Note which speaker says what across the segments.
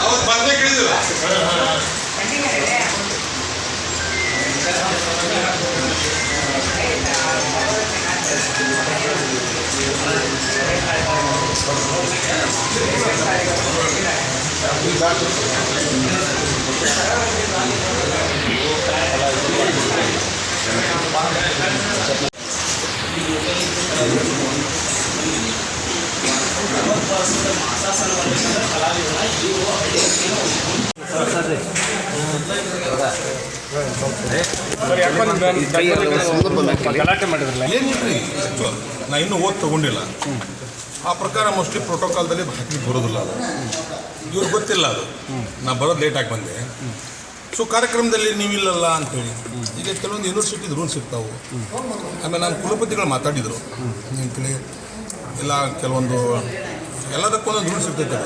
Speaker 1: ಅವತ್ತು ಬಂದೇ
Speaker 2: ಗಲಾಟೆ ಮಾಡಿದ್ರಲ್ಲ?
Speaker 1: ಏನಿಲ್ರಿ ನಾ ಇನ್ನೂ ಓದ್ ತಗೊಂಡಿಲ್ಲ. ಆ ಪ್ರಕಾರ ಮೋಸ್ಟ್ಲಿ ಪ್ರೋಟೋಕಾಲ್ದಲ್ಲಿ ಹಾಕಿ ಬರೋದಿಲ್ಲ ಅದು. ಇವ್ರಿಗೆ ಗೊತ್ತಿಲ್ಲ ಅದು. ನಾ ಬರೋದು ಲೇಟಾಗಿ ಬಂದೆ. ಸೊ ಕಾರ್ಯಕ್ರಮದಲ್ಲಿ ನೀವಿಲ್ಲಲ್ಲ ಅಂತೇಳಿ. ಈಗ ಕೆಲವೊಂದು ಯೂನಿವರ್ಸಿಟಿ ರೂಲ್ಸ್ ಇರ್ತಾವೆ. ಆಮೇಲೆ ನಾನು ಕುಲಪತಿಗಳು ಮಾತಾಡಿದರು. ಅಂತೇಳಿ ಇಲ್ಲ ಕೆಲವೊಂದು ಎಲ್ಲದಕ್ಕೂ ಒಂದೊಂದು ರೂಲ್ಸ್ ಇರ್ತೈತೆ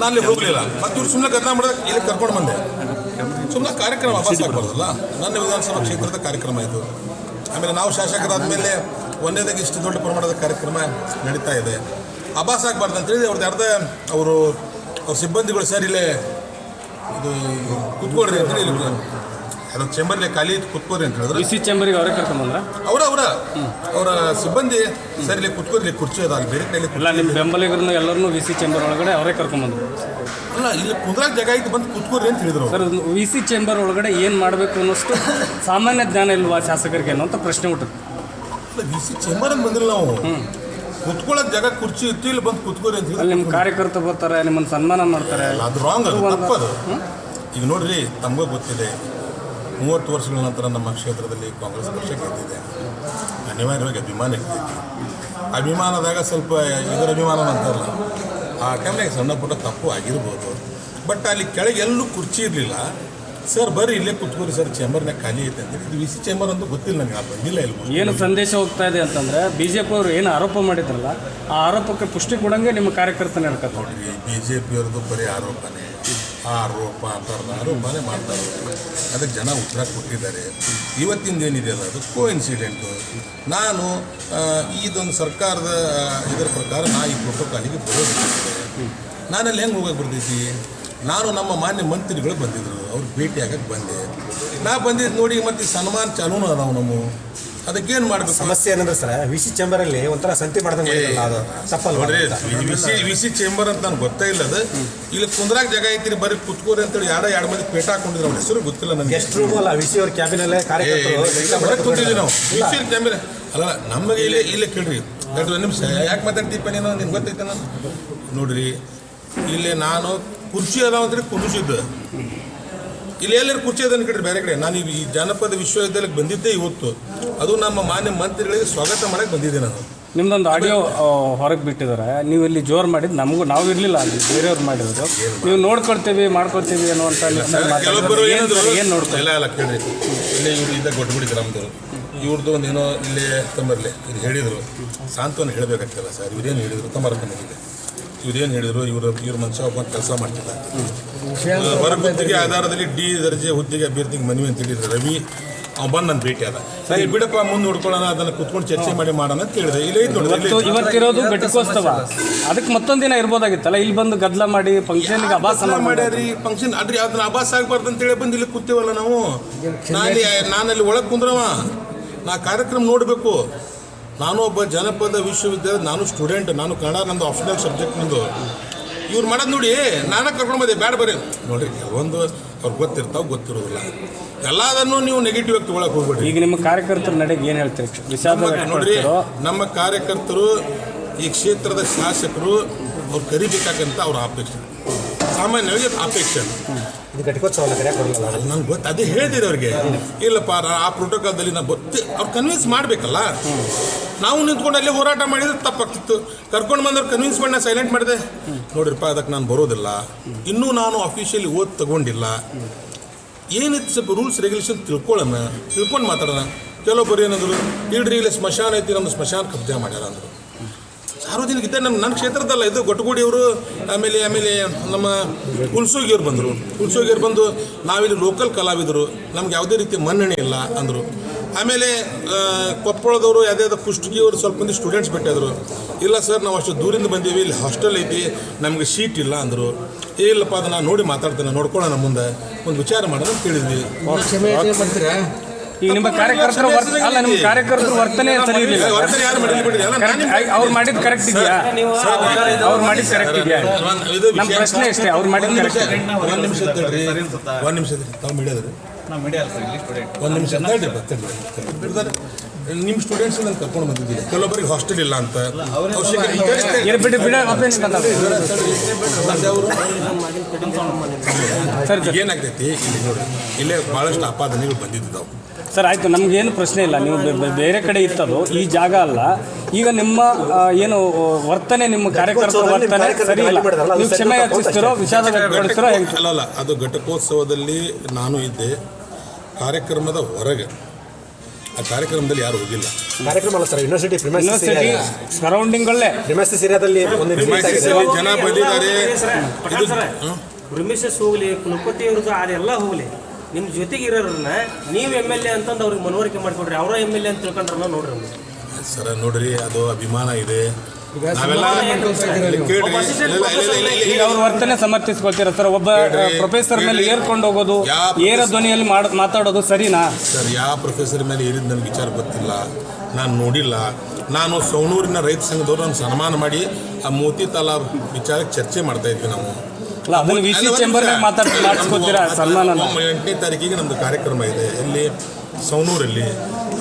Speaker 1: ನಾನು ಅಲ್ಲಿ ಹೋಗಲಿಲ್ಲ. ಮತ್ತು ಇವ್ರು ಸುಮ್ಮನೆ ಕರ್ನಾಟಕ ಮಾಡಿದಾಗ ಇಲ್ಲಿ ಕರ್ಕೊಂಡು ಬಂದೆ. ಸುಮ್ಮನೆ ಕಾರ್ಯಕ್ರಮ ವಾಪಸ್ ಹಾಕೋದಲ್ಲ ನನ್ನ ವಿಧಾನಸಭಾ ಕ್ಷೇತ್ರದ ಕಾರ್ಯಕ್ರಮ ಇದು. ಆಮೇಲೆ ನಾವು ಶಾಸಕರಾದ ಮೇಲೆ ಒಂದೇದಾಗಿ ಇಷ್ಟು ದೊಡ್ಡ ಪ್ರಮಾಣದ ಕಾರ್ಯಕ್ರಮ ನಡೀತಾ ಇದೆ. ಅಭಾಸ ಆಗಬಾರ್ದು ಅಂತೇಳಿ ಅವ್ರದ್ದು ಅರ್ಧ ಅವರು ಅವ್ರ ಸಿಬ್ಬಂದಿಗಳು ಸರ್ ಇಲ್ಲೇ ಇದು ಕುತ್ಕೊಳ್ರಿ ಅಂತೇಳಿ ಇಲ್ಲಿ ಅದು ಚೇಂಬರ್ಲೆ ಖಾಲಿ ಕುತ್ಕೋರಿ ಅಂತ ಹೇಳಿದ್ರು.
Speaker 2: ಸಿ ಚೇಂಬರಿಗೆ ಅವರೇ ಕರ್ಕೊಂಡ್ರ
Speaker 1: ಅವರ ಅವರ. ಅವರ ಸಿಬ್ಬಂದಿ ಸರಿ ಇಲ್ಲಿ ಕುತ್ಕೋರಿ ಕುರ್ಚಿ ಅದ ಅಲ್ಲಿ ಬೇರೆ ಕೈಲಿ
Speaker 2: ಇಲ್ಲ ನಿಮ್ಮ ಬೆಂಬಲಿಗರನ್ನ ಎಲ್ಲರನ್ನೂ ವಿ ಸಿ ಚೇಂಬರ್ ಒಳಗಡೆ ಅವರೇ ಕರ್ಕೊಂಡ್ಬಂದ್ರು
Speaker 1: ಅಲ್ಲ ಇಲ್ಲಿ ಕುಂದ್ರಾಗ ಜಾಗ ಐತೆ ಬಂದು ಕುತ್ಕೋರಿ ಅಂತ ಹೇಳಿದ್ರು
Speaker 2: ಸರ್ ವಿ ಸಿ ಚೇಂಬರ್ ಒಳಗಡೆ ಏನು ಮಾಡಬೇಕು ಅನ್ನೋಷ್ಟು ಸಾಮಾನ್ಯ ಜ್ಞಾನ ಇಲ್ವಾ ಶಾಸಕರಿಗೆ ಅನ್ನೋ ಅಂತ ಪ್ರಶ್ನೆ ಹುಟ್ಟದು
Speaker 1: ವಿ ಸಿ ಚೇಂಬರ್ ಅಂತ ಬಂದಿಲ್ಲ ನಾವು. ಕುತ್ಕೊಳ್ಳೋಕೆ ಜಾಗ ಕುರ್ಚಿ ಇತ್ತು ಇಲ್ಲಿ ಬಂದು ಕುತ್ಕೋರಿ ಅಂತ
Speaker 2: ಹೇಳಿ ನಿಮ್ಮ
Speaker 1: ಕಾರ್ಯಕರ್ತ
Speaker 2: ಕಾರ್ಯಕರ್ತರು ಬರ್ತಾರೆ ನಿಮ್ಮನ್ನು ಸನ್ಮಾನ ಮಾಡ್ತಾರೆ.
Speaker 1: ಅದು ರಾಂಗ್ ಅದು ಈಗ ನೋಡ್ರಿ ತಮಗೂ ಗೊತ್ತಿದೆ. ಮೂವತ್ತು ವರ್ಷಗಳ ನಂತರ ನಮ್ಮ ಕ್ಷೇತ್ರದಲ್ಲಿ ಕಾಂಗ್ರೆಸ್ ಪಕ್ಷ ಗೆದ್ದಿದೆ. ಅನಿವಾರ್ಯವಾಗಿ ಅಭಿಮಾನ ಇರ್ತೈತಿ ಅಭಿಮಾನದಾಗ ಸ್ವಲ್ಪ ಇದರ ಅಭಿಮಾನ ಅಂತಾರಲ್ಲ ಆ ಟೈಮ್ನಾಗ ಸಣ್ಣ ಪುಟ್ಟ ತಪ್ಪು ಆಗಿರ್ಬೋದು. ಬಟ್ ಅಲ್ಲಿ ಕೆಳಗೆ ಎಲ್ಲೂ ಕುರ್ಚಿ ಇರಲಿಲ್ಲ. ಸರ್ ಬರ್ರಿ ಇಲ್ಲೇ ಕುತ್ಕೋರಿ ಸರ್ ಚೇಂಬರ್ನಾಗ ಖಾಲಿ ಐತೆ ಅಂದ್ರೆ ಇದು ವಿ ಸಿ ಚೇಂಬರ್ ಅಂತ ಗೊತ್ತಿಲ್ಲ ನನಗೆ ಅದು ಬಂದಿಲ್ಲ ಇಲ್ಲ
Speaker 2: ಏನು ಸಂದೇಶ ಹೋಗ್ತಾ ಇದೆ ಅಂತಂದ್ರೆ ಬಿ ಜೆ ಪಿ ಅವರು ಏನು ಆರೋಪ ಮಾಡಿದ್ರಲ್ಲ ಆ ಆರೋಪಕ್ಕೆ ಪುಷ್ಟಿ ಕೊಡಂಗೆ ನಿಮ್ಮ ಕಾರ್ಯಕರ್ತ ನಡ್ಕೊತಾರೆ
Speaker 1: ಬಿ ಜೆ ಪಿಯವ್ರದ್ದು ಬರೀ ಆರೋಪನೇ. ಆರೋಪ ಅಂತಾರಲ್ಲ ಆರೋಪನೇ ಮಾಡ್ತಾರೆ ಅದಕ್ಕೆ ಜನ ಉತ್ತರ ಕೊಟ್ಟಿದ್ದಾರೆ. ಇವತ್ತಿಂದ ಏನಿದೆ ಅಲ್ಲ ಅದು ಕೋ ಇನ್ಸಿಡೆಂಟು ನಾನು ಇದೊಂದು ಸರ್ಕಾರದ ಇದರ ಪ್ರಕಾರ ನಾ ಈ ಪ್ರೋಟೋಕಾಲಿಗೆ ಬರೋದಿಲ್ಲ. ನಾನಲ್ಲಿ ಹೆಂಗೆ ಹೋಗಕ್ಕೆ ಬರ್ತೈತಿ? ನಾನು ನಮ್ಮ ಮಾನ್ಯ ಮಂತ್ರಿಗಳು ಬಂದಿದ್ದರು ಅವ್ರು ಭೇಟಿ ಆಗಕ್ಕೆ ಬಂದೆ. ನಾ ಬಂದಿದ್ದು ನೋಡಿ ಮತ್ತೆ ಸನ್ಮಾನ ಚಾಲೂನು ನಾವು ನಮ್ಮ. ಅದಕ್ಕೇನು ಮಾಡಬೇಕು?
Speaker 3: ಸಮಸ್ಯೆ ಏನಂದ್ರೆ ಸರ್ ವಿ ಸಿ ಚೇಂಬರ್ ಅಲ್ಲಿ ಒಂಥರ ಸಂತಿ ಮಾಡ್ದಂಗೆ ಅದು ಸಫಲ್
Speaker 1: ನೋಡ್ರಿ
Speaker 3: ಸಿ
Speaker 1: ವಿ ಸಿ ಚೇಂಬರ್ ಅಂತ ನನಗೆ ಗೊತ್ತೇ ಇಲ್ಲ ಅದು. ಇಲ್ಲಿ ಕುಂದ್ರಾಗ ಜಾಗ ಐತಿರಿ ಬರೀ ಕುತ್ಕೋರಿ ಅಂತೇಳಿ ಯಾರೋ ಎರಡು ಮಂದಿ ಪೇಟ ಹಾಕೊಂಡಿದ್ರು. ಅವ್ರ ಹೆಸರು ಗೊತ್ತಿಲ್ಲ ನನಗೆ.
Speaker 3: ಗೆಸ್ಟ್ ರೂಮ್ ಅಲ್ಲ ವಿ ಸಿ ಅವ್ರ ಕ್ಯಾಬಿನಲ್ಲೇ
Speaker 1: ಕೂತಿದ್ವಿ ನಾವು.
Speaker 3: ವಿ
Speaker 1: ಸಿ ಕ್ಯಾಬಿನ ಅಲ್ಲ ನಮಗೆ ಇಲ್ಲಿ ಇಲ್ಲೇ ಕೇಳ್ರಿ. ಎರಡು ಒಂದು ನಿಮಿಷ ಯಾಕೆ ಮಾತಾಡ್ತೀಪ್ಪ ನೀನು? ನಿಮ್ಗೆ ಗೊತ್ತೈತೆ ನಾನು ನೋಡ್ರಿ ಇಲ್ಲಿ ನಾನು ಕುರ್ಚಿ ಅದಾವ ಅಂತೇಳಿ ಕುಂದಿಸಿದ್ದು ಇಲ್ಲಿ ಎಲ್ಲರೂ ಕುರ್ಚಿ ಅದನ್ನು ಕಡೆ ಬೇರೆ ಕಡೆ. ನಾನು ಈ ಜಾನಪದ ವಿಶ್ವವಿದ್ಯಾಲಯಕ್ಕೆ ಬಂದಿದ್ದೆ ಇವತ್ತು. ಅದು ನಮ್ಮ ಮಾನ್ಯ ಮಂತ್ರಿಗಳಿಗೆ ಸ್ವಾಗತ ಮಾಡಕ್ಕೆ ಬಂದಿದ್ದೆ ನಾನು.
Speaker 2: ನಿಮ್ದೊಂದು ಆಡಿಯೋ ಹೊರಗೆ ಬಿಟ್ಟಿದ್ದಾರೆ. ನೀವು ಇಲ್ಲಿ ಜೋರು ಮಾಡಿದ್ದು ನಮಗೂ ನಾವು ಇರಲಿಲ್ಲ ಅಲ್ಲಿ ಬೇರೆಯವ್ರು ಮಾಡಿರೋದು. ನೀವು ನೋಡ್ಕೊಳ್ತೀವಿ ಮಾಡ್ಕೊಳ್ತೀವಿ ಅನ್ನುವಂಥ
Speaker 1: ಕೆಲವೊಬ್ಬರು
Speaker 2: ಏನು ನೋಡ್ತಾರೆ
Speaker 1: ಇಲ್ಲ ಇಲ್ಲ ಕೇಳಿ ಇಲ್ಲಿ ಇವರು ಇದ್ದ ಕೊಟ್ಬಿಡಿ ಗ್ರಾಮದವರು ಇವ್ರದ್ದು ಒಂದು ಏನೋ ಇಲ್ಲೇ ತಮ್ಮರ್ಲೆ ಇದು ಹೇಳಿದರು. ಸಾಂತ್ವನ ಹೇಳಬೇಕಾಗ್ತಲ್ಲ ಸರ್ ಇವ್ರೇನು ಹೇಳಿದರು ತಮ್ಮರ ನಮಗೆ ಇವ್ರೇನು ಹೇಳಿದ್ರು? ಇವರು ಇವ್ರ ಮನುಷ್ಯ ಒಬ್ಬ ಕೆಲಸ ಮಾಡ್ತಿಲ್ಲ. ಹೊರ ಗುತ್ತಿಗೆ ಆಧಾರದಲ್ಲಿ ಡಿ ದರ್ಜೆ ಹುದ್ದೆಗೆ ಅಭ್ಯರ್ಥಿಗೆ ಮನವಿ ಅಂತ ಹೇಳಿದ್ರು ರವಿ. ಅವ್ನು ಬಂದು ನನ್ನ ಭೇಟಿ ಅದ ಸರಿ ಬಿಡಪ್ಪ ಮುಂದೆ ನೋಡ್ಕೊಳ್ಳೋಣ ಅದನ್ನು ಕುತ್ಕೊಂಡು ಚರ್ಚೆ ಮಾಡಿ ಮಾಡೋಣ ಅಂತ ಹೇಳಿದೆ. ಇಲ್ಲ ನೋಡಿ
Speaker 2: ಇವತ್ತು ಇವತ್ತಿರೋದು ಘಟಿಕೋತ್ಸವ. ಅದಕ್ಕೆ ಮತ್ತೊಂದು ದಿನ ಇರ್ಬೋದಾಗಿತ್ತಲ್ಲ ಇಲ್ಲಿ ಬಂದು ಗದ್ದಲ ಮಾಡಿ ಫಂಕ್ಷನ್ಗೆ ಅಭಾಸ ಮಾಡಿ
Speaker 1: ಮಾಡ್ಯಾರಿ ಫಂಕ್ಷನ್ ಅದ್ರಿ ಅದನ್ನ ಅಭಾಸ ಆಗ್ಬಾರ್ದು ಅಂತೇಳಿ ಬಂದು ಇಲ್ಲಿ ಕೂತೇವಲ್ಲ ನಾವು. ನಾನು ಅಲ್ಲಿ ಒಳಗೆ ಕುಂದ್ರವ. ನಾ ಕಾರ್ಯಕ್ರಮ ನೋಡಬೇಕು. ನಾನು ಒಬ್ಬ ಜನಪದ ವಿಶ್ವವಿದ್ಯಾಲಯ ನಾನು ಸ್ಟೂಡೆಂಟ್ ನಾನು ಕನ್ನಡ ನಂದು ಆಪ್ಷನಲ್ ಸಬ್ಜೆಕ್ಟ್ ನಂದು ಇವ್ರು ಮಾಡೋದು ನೋಡಿ ನಾನೇ ಕರ್ಕೊಂಡು ಬಂದೆ ಬ್ಯಾಡ ಬರೀ. ನೋಡಿರಿ ಒಂದು ಅವ್ರಿಗೆ ಗೊತ್ತಿರ್ತಾವೆ ಗೊತ್ತಿರೋದಿಲ್ಲ. ಎಲ್ಲದನ್ನು ನೀವು ನೆಗೆಟಿವ್ ಆಗಿ ತೊಗೊಳಕ್ಕೆ ಹೋಗ್ಬೇಡಿ
Speaker 2: ಈಗ ನಿಮ್ಮ ಕಾರ್ಯಕರ್ತರ ನಡೆಗೆ ಏನು ಹೇಳ್ತೀರಿ? ವಿಷಾದ
Speaker 1: ನಮ್ಮ- ನೋಡ್ರಿ ನಮ್ಮ ಕಾರ್ಯಕರ್ತರು ಈ ಕ್ಷೇತ್ರದ ಶಾಸಕರು ಅವ್ರು ಕರಿಬೇಕಾಗಂತ ಅವ್ರ ಅಪೇಕ್ಷೆ. ಸಾಮಾನ್ಯವಾಗಿ ಅದು ಅಪೇಕ್ಷೆ ನಂಗೆ ಗೊತ್ತು ಅದೇ ಹೇಳ್ತೀರಿ ಅವ್ರಿಗೆ. ಇಲ್ಲಪ್ಪ ಆ ಪ್ರೋಟೋಕಾಲ್ದಲ್ಲಿ ನಾವು ಗೊತ್ತಿ ಅವ್ರು ಕನ್ವಿನ್ಸ್ ಮಾಡಬೇಕಲ್ಲ. ನಾವು ನಿಂತ್ಕೊಂಡು ಅಲ್ಲಿ ಹೋರಾಟ ಮಾಡಿದ್ರೆ ತಪ್ಪಾಗ್ತಿತ್ತು. ಕರ್ಕೊಂಡು ಬಂದ್ರೆ ಕನ್ವಿನ್ಸ್ ಮಾಡಿ ಸೈಲೆಂಟ್ ಮಾಡಿದೆ. ನೋಡ್ರಿಪ್ಪ, ಅದಕ್ಕೆ ನಾನು ಬರೋದಿಲ್ಲ. ಇನ್ನೂ ನಾನು ಅಫಿಷಿಯಲಿ ಓದ್ ತಗೊಂಡಿಲ್ಲ. ಏನಿತ್ತು ಸ್ವಲ್ಪ ರೂಲ್ಸ್ ರೆಗ್ಯುಲೇಷನ್ ತಿಳ್ಕೊಳ್ಳೋಣ. ತಿಳ್ಕೊಂಡು ಮಾತಾಡೋಣ. ಕೆಲವೊಬ್ಬರು ಏನಂದ್ರು ಇಡ್ರಿ ಇಲ್ಲಿ ಸ್ಮಶಾನ ಐತಿ, ನಮ್ದು ಸ್ಮಶಾನ ಕಬ್ಜಾ ಮಾಡ್ಯಾರ ಅಂದರು. ಸಾರ್ವಜನಿಕ ಇದ್ದ ನಮ್ಮ ನನ್ನ ಕ್ಷೇತ್ರದಲ್ಲ, ಇದು ಗೊಟ್ಟಗೂಡಿಯವರು ಆಮೇಲೆ ಆಮೇಲೆ ನಮ್ಮ ಹುಲ್ಸೋಗಿಯವ್ರು ಬಂದರು. ಹುಲ್ಸೋಗಿಯವ್ರು ಬಂದು ನಾವಿಲ್ಲಿ ಲೋಕಲ್ ಕಲಾವಿದರು. ನಮ್ಗೆ ಯಾವುದೇ ರೀತಿ ಮನ್ನಣೆ ಇಲ್ಲ ಅಂದರು. ಆಮೇಲೆ ಕೊಪ್ಪಳದವರು ಯಾವುದೇ ಕುಷ್ಟಗಿಯವರು ಸ್ವಲ್ಪ ಮಂದಿ ಸ್ಟೂಡೆಂಟ್ಸ್ ಬಿಟ್ಟಿದ್ರು ಇಲ್ಲ ಸರ್ ನಾವು ಅಷ್ಟು ದೂರಿಂದ ಬಂದೀವಿ ಇಲ್ಲಿ ಹಾಸ್ಟೆಲ್ ಐತಿ ನಮಗೆ ಸೀಟ್ ಇಲ್ಲ ಅಂದರು ಏ ಇಲ್ಲಪ್ಪ ಅದನ್ನು ನೋಡಿ ಮಾತಾಡ್ತೇನೆ ನೋಡ್ಕೊಳ್ಳೋಣ ಮುಂದೆ ಒಂದು ವಿಚಾರ ಮಾಡೋಣ ಅಂತ ಕೇಳಿದ್ವಿ
Speaker 2: ಈಗ ನಿಮ್ಮ ಕಾರ್ಯಕರ್ತರ ಅಲ್ಲ ನಿಮ್ಮ ಕಾರ್ಯಕರ್ತರ ವರ್ತನೆ ಸರಿ ಇರಲಿಲ್ಲ ಅವ್ರು ಮಾಡಿದ್ ಕರೆಕ್ಟ್ ಇದೆಯಾ ಅವ್ರು ಮಾಡಿದ್ ಕರೆಕ್ಟ್ ಇದೆಯಾ ನಮ್ಮ ಪ್ರಶ್ನೆ ಅಷ್ಟೇ ಅವ್ರು ಮಾಡಿದ್
Speaker 1: ಒಂದ್
Speaker 2: ಕರೆಕ್ಟ್
Speaker 1: ಒಂದ್ ನಿಮಿಷ ಒಂದ್ ನಿಮಿಷ ತಾವು ಮೀಡಿಯಾದ್ರಿ ಒಂದ್ ನಿಮಿಷ ಬರ್ತೀನಿ ನಿಮ್ಮ ಸ್ಟೂಡೆಂಟ್ಸ್ ನಾನು ಕರ್ಕೊಂಡು ಬಂದಿದ್ದೀನಿ ಕೆಲವೊಬ್ಬರಿಗೆ ಹಾಸ್ಟೆಲ್ ಇಲ್ಲ ಅಂತ. ಏನಾಗ್ತೈತಿ? ಇಲ್ಲಿ ನೋಡಿ. ಇಲ್ಲೇ ಭಾಳಷ್ಟು ಆಪಾದನೆಗಳು ಬಂದಿದ್ದಾವೆ.
Speaker 2: ಸರ್ ಆಯಿತು ನಮಗೇನು ಪ್ರಶ್ನೆ ಇಲ್ಲ. ನೀವು ಬೇರೆ ಕಡೆ ಇತ್ತದು ಈ ಜಾಗ ಅಲ್ಲ. ಈಗ ನಿಮ್ಮ ಏನು ವರ್ತನೆ ನಿಮ್ಮ ಕಾರ್ಯಕರ್ತರ ವರ್ತನೆ ಸರಿ ಇಲ್ಲ. ನೀವು ಕ್ಷಮೆ ಯಾಚಿಸ್ತಿರೋ ವಿಷಾದ ವ್ಯಕ್ತಪಡಿಸ್ತಿರೋ
Speaker 1: ಅಲ್ಲ ಅಲ್ಲ ಅದು ಘಟಕೋತ್ಸವದಲ್ಲಿ ನಾನು ಇದ್ದೆ. ಕಾರ್ಯಕ್ರಮದ ಹೊರಗೆ. ಆ ಕಾರ್ಯಕ್ರಮದಲ್ಲಿ ಯಾರು ಹೋಗಿಲ್ಲ.
Speaker 3: ಕಾರ್ಯಕ್ರಮ ಅಲ್ಲ ಸರ್ ಯೂನಿವರ್ಸಿಟಿ
Speaker 2: ಯೂನಿವರ್ಸಿಟಿ
Speaker 3: ಪ್ರಿಮೈಸಸ್ ಏರಿಯಾದಲ್ಲಿ ಒಂದು
Speaker 1: ಜನ ಬಂದಿದ್ದಾರೆ.
Speaker 4: ಹೋಗ್ಲಿ ಕುಲಪತಿ ಅವ್ರದ್ದು ಅದೆಲ್ಲ ಹೋಗ್ಲಿ. ನಿಮ್ಮ ಜೊತೆಗೆ ಇರೋರನ್ನ ನೀವು ಎಂ ಎಲ್ ಎ ಅಂತಂದು ಅವ್ರಿಗೆ ಮನವರಿಕೆ ಮಾಡಿಕೊಡ್ರಿ. ಅವರ ಎಂ ಎಲ್ ಎ ಅಂತ ತಿಳ್ಕೊಂಡ್ರಲ್ಲ ನೋಡ್ರಿ
Speaker 1: ಸರ ನೋಡ್ರಿ ಅದು ಅಭಿಮಾನ ಇದೆ.
Speaker 2: ಈಗ ಅವ್ರ ವರ್ತನೆ ಸಮರ್ಥಿಸ್ಕೊಳ್ತೀರಾ ಸರ್? ಒಬ್ಬ ಪ್ರೊಫೆಸರ್ ಮೇಲೆ ಏರ್ಕೊಂಡು ಹೋಗೋದು ಏರ ಧ್ವನಿಯಲ್ಲಿ ಮಾಡ್ ಮಾತಾಡೋದು ಸರಿನಾ?
Speaker 1: ಸರ್ ಯಾವ ಪ್ರೊಫೆಸರ್ ಮೇಲೆ ಏರಿದ ನನಗೆ ವಿಚಾರ ಗೊತ್ತಿಲ್ಲ. ನಾನು ನೋಡಿಲ್ಲ. ನಾನು ಸೌಣೂರಿನ ರೈತ ಸಂಘದವ್ರು ನಾನು ಸನ್ಮಾನ ಮಾಡಿ ಆ ಮೋತಿ ತಲಾ ವಿಚಾರಕ್ಕೆ ಚರ್ಚೆ ಮಾಡ್ತಾ ಇದ್ವಿ ನಾವು. ಎಂಟನೇ ತಾರೀಕಿಗೆ ನಮ್ಮದು ಕಾರ್ಯಕ್ರಮ ಇದೆ. ಇಲ್ಲಿ ಸವಣೂರಲ್ಲಿ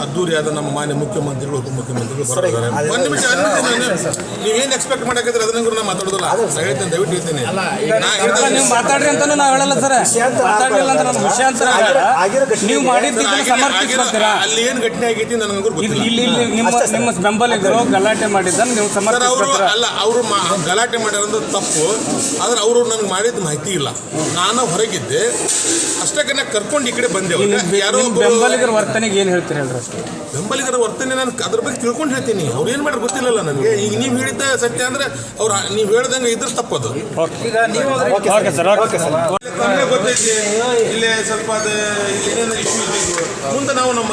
Speaker 1: ಅದ್ದೂರಿಯಾದ ನಮ್ಮ ಮಾನ್ಯ ಮುಖ್ಯಮಂತ್ರಿಗಳು ಉಪಮುಖ್ಯಮಂತ್ರಿಗಳು ಬರ್ತಾರೆ ಒಂದು ನಿಮಿಷ ನೀವೇನು ಎಕ್ಸ್ಪೆಕ್ಟ್ ಮಾಡಕ್ಕಿದ್ರೆ ಅದನ್ನ ಕೂಡ ನಾನು ಮಾತಾಡೋದಿಲ್ಲ. ನಾನು ಹೇಳ್ತೇನೆ ದಯವಿಟ್ಟು ಹೇಳ್ತೇನೆ.
Speaker 2: ನೀವು ಮಾತಾಡ್ರಿ ಅಂತಾನು ನಾವು ಹೇಳಲ್ಲ ಸರ್. ಮಾತಾಡಲಿಲ್ಲ ಅಂದ್ರೆ ನಮ್ಮ ವಿಷಯಾಂತರ. ನೀವು ಮಾಡಿದ್ದು
Speaker 1: ಅಲ್ಲಿ ಏನು ಘಟನೆ ಆಗೈತಿ ನನಗೂ ಗೊತ್ತಿಲ್ಲ.
Speaker 2: ಇಲ್ಲಿ ನಿಮ್ಮ ನಿಮ್ಮ ಬೆಂಬಲಿಗರು ಗಲಾಟೆ ಮಾಡಿದ್ದನ್ನು ನೀವು
Speaker 1: ಅವರು ಅಲ್ಲ ಅವರು ಗಲಾಟೆ ಮಾಡಿರೋದು ತಪ್ಪು. ಆದ್ರೆ ಅವರು ನನಗೆ ಮಾಡಿದ ಮಾಹಿತಿ ಇಲ್ಲ. ನಾನು ಹೊರಗಿದ್ದೆ. ಅಷ್ಟಕ್ಕೆ ಕರ್ಕೊಂಡು ಈ ಕಡೆ ಬಂದೆ. ಯಾರೋ
Speaker 2: ಬೆಂಬಲಿಗರ ವರ್ತನೆಗೆ ಏನು ಹೇಳ್ತೀರಿ ಹೇಳ್ರಿ?
Speaker 1: ಬೆಂಬಲಿಗರ ವರ್ತನೆ ನಾನು ಅದ್ರ ಬಗ್ಗೆ ತಿಳ್ಕೊಂಡು ಹೇಳ್ತೀನಿ. ಅವ್ರು ಏನು ಮಾಡ್ರು ಗೊತ್ತಿಲ್ಲಲ್ಲ ನನಗೆ. ಈಗ ನೀವು ಹೇಳಿದ್ದ ಸತ್ಯ ಅಂದ್ರೆ ಅವ್ರು ನೀವು ಹೇಳ್ದಂಗೆ ಇದ್ರ ತಪ್ಪದು.
Speaker 2: ಓಕೆ. ಸರ್ ಓಕೆ ಸರ್
Speaker 1: ನಮಗೆ ಗೊತ್ತೈತಿ. ಇಲ್ಲೇ ಸ್ವಲ್ಪ ಅದು ಏನೇನು ಇಶ್ಯೂ ಇದೆ. ಮುಂದೆ ನಾವು ನಮ್ಮ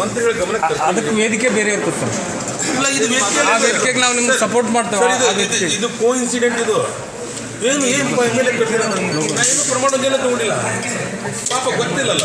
Speaker 1: ಮಂತ್ರಿಗಳ ಗಮನಕ್ಕೆ ತರ್ತೀವಿ.
Speaker 2: ಅದಕ್ಕೆ ವೇದಿಕೆ ಬೇರೆ ಇರ್ತದೆ ಸರ್.
Speaker 1: ಇಲ್ಲ ಇದು ವೇದಿಕೆ
Speaker 2: ವೇದಿಕೆಗೆ ನಾವು ನಿಮ್ಗೆ ಸಪೋರ್ಟ್ ಮಾಡ್ತೇವೆ.
Speaker 1: ಇದು- ಕೋ ಇನ್ಸಿಡೆಂಟ್ ಇದು ಏನು ಏನು ಎಂ ಎಲ್ ಎ ಕಟ್ಟಿಲ್ಲ ನಾನು ಏನು ಪ್ರಮಾಣದೇನು ತಗೊಂಡಿಲ್ಲ. ಪಾಪ ಗೊತ್ತಿಲ್ಲಲ್ಲ.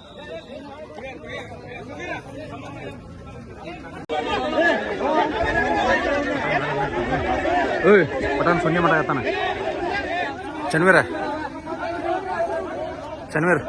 Speaker 5: ಓಯ್ ಪಟಾನ್ ಸೊನ್ನೆ ಮಾಡಕತ್ತಾನ ಚನ್ವೀರ. ಚನ್ವೀರ್.